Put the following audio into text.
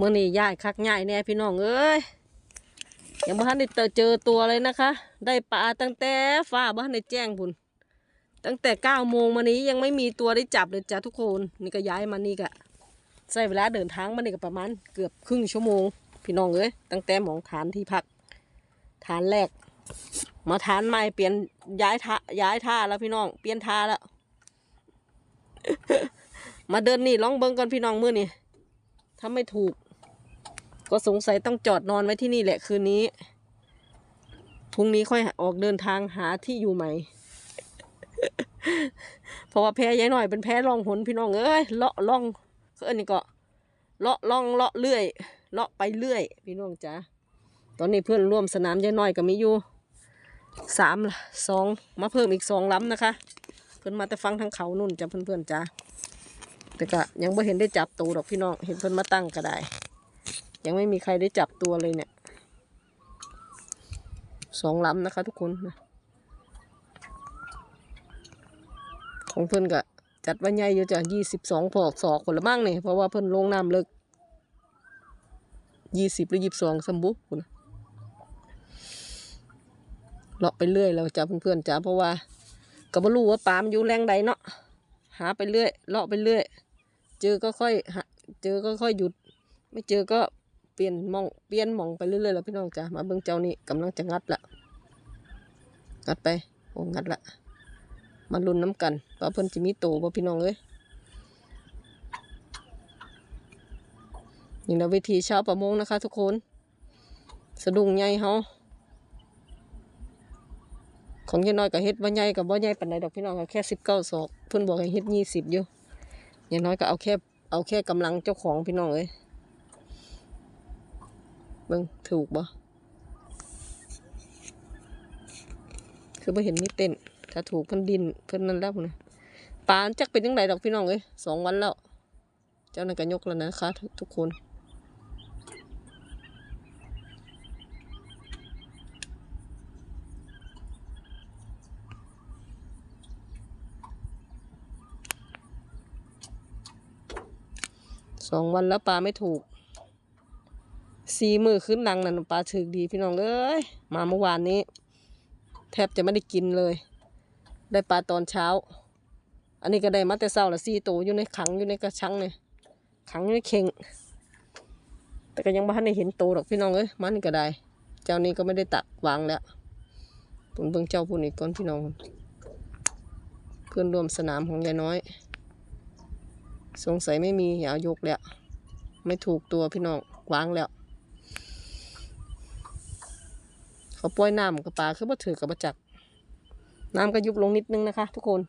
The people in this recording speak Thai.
เมื่อนี้ย่ายคักย่ายแน่พี่น้องเอ้ยยังบ่ทันได้เจอตัวเลยนะคะ ได้ปลาตั้งแต่ฟ้าบ่ทันได้แจ้งพุ่นตั้งแต่เก้าโมงมานี้ยังไม่มีตัวได้จับเลยจ้ะทุกคนนี่ก็ย้ายมานี่ก็ใช้เวลาเดินทางมานี่ก็ประมาณเกือบครึ่งชั่วโมง พี่น้องเอ้ยตั้งแต่หมองฐานที่พักฐานแรก มาฐานใหม่เปลี่ยนย้ายท่าย้ายท่าแล้วพี่น้องเปลี่ยนท่าแล้วมาเดินนี่ลองเบิ้งก่อนพี่น้องมือนี่ถ้าไม่ถูก ก็สงสัยต้องจอดนอนไว้ที่นี่แหละคืนนี้ พรุ่งนี้ค่อยออกเดินทางหาที่อยู่ใหม่ เพราะว่าแพ้ยายหน่อยเป็นแพ้ล่องหนพี่น้องเอ้ยเลาะล่องคืออันนี้ก็เลาะล่องเลาะเลื่อย เลาะไปเรื่อย พี่น้องจ๋าตอนนี้เพื่อนร่วมสนามยายหน่อยก็มีอยู่สามสองมาเพิ่มอีกสองล้ำนะคะ เพื่อนมาแต่ฟังทางเขานุ่นจ้ะเพื่อนๆจ้าแต่ก็ยังไม่เห็นได้จับตัวดอกพี่น้องเห็นเพื่อนมาตั้งก็ได้ ยังไม่มีใครได้จับตัวเลยเนี่ยสองลำนะคะทุกคนของเพื่อนก็จัดว่าใหญ่อยู่จ้ะยี่สิบสองพอกศอกคนละมั่งเนี่ยเพราะว่าเพื่อนลงน้ำเลิกยี่สิบหรือยี่สิบสองสมบุคุณเลาะไปเรื่อยแล้วจ้ะเพื่อนๆจ้ะเพราะว่าก็บ่รู้ว่าปลามันอยู่แรงใดเนาะหาไปเรื่อยเลาะไปเรื่อย เจอก็ค่อยเจอก็ค่อยหยุด ไม่เจอก็ เปลี่ยนมองเปลี่ยนมองไปเรื่อยๆแล้วพี่น้องจ้ะมาเบิ่งเจ้านี่กำลังจะงัดละงัดไปโอ้งัดละมาลุ้นน้ำกันว่าเพิ่นจะมีโตบ่พี่น้องเอ้ยนี่นะวิธีชาวประมงนะคะ ทุกคน สะดุ้งใหญ่เฮาของยายน้อยก็เฮ็ดบ่ใหญ่กับบ่ใหญ่ปานใดดอกพี่น้องก็แค่สิบเก้าศอกเพิ่นบอกให้เฮ็ดยี่สิบอยู่ยายน้อยก็เอาแค่เอาแค่กำลังเจ้าของพี่น้องเอ้ย เบิ่งถูกบ่คือบ่เห็นมีเต้นถ้าถูกเพิ่นดินเพิ่นนั่นแล้วนนะปลาจักเป็นจังไดดอกพี่น้องเอ้ยสองวันแล้ว เจ้านั่นก็ยกแล้วนะคะทุกคนสองวันแล้วปลาไม่ถูก สีมือขึ้นหลังนั่นปลาถึกดีพี่น้องเอ้ยมาเมื่อวานนี้ แทบจะไม่ได้กินเลย ได้ปลาตอนเช้า อันนี้ก็ได้มาแต่เช้าละสี่ตัวอยู่ในขังอยู่ในกระชังเนี่ยขังอยู่ในเข่งแต่ก็ยังไม่ทันได้เห็นโตวหรอกพี่น้องเอ้ยมันก็ได้ เจ้านี้ก็ไม่ได้ตักวางแล้วผมเบิ่งเจ้าผู้นี้ก่อนพี่น้อง เพื่อนร่วมสนามของยายน้อย สงสัยไม่มีอย่าเอายกแล้ว ไม่ถูกตัวพี่น้องวางแล้ว เขาปล่อยน้ำกับปลาคือบ่ถือกับบ่จัก น้ำก็ยุบลงนิดนึงนะคะ ทุกคน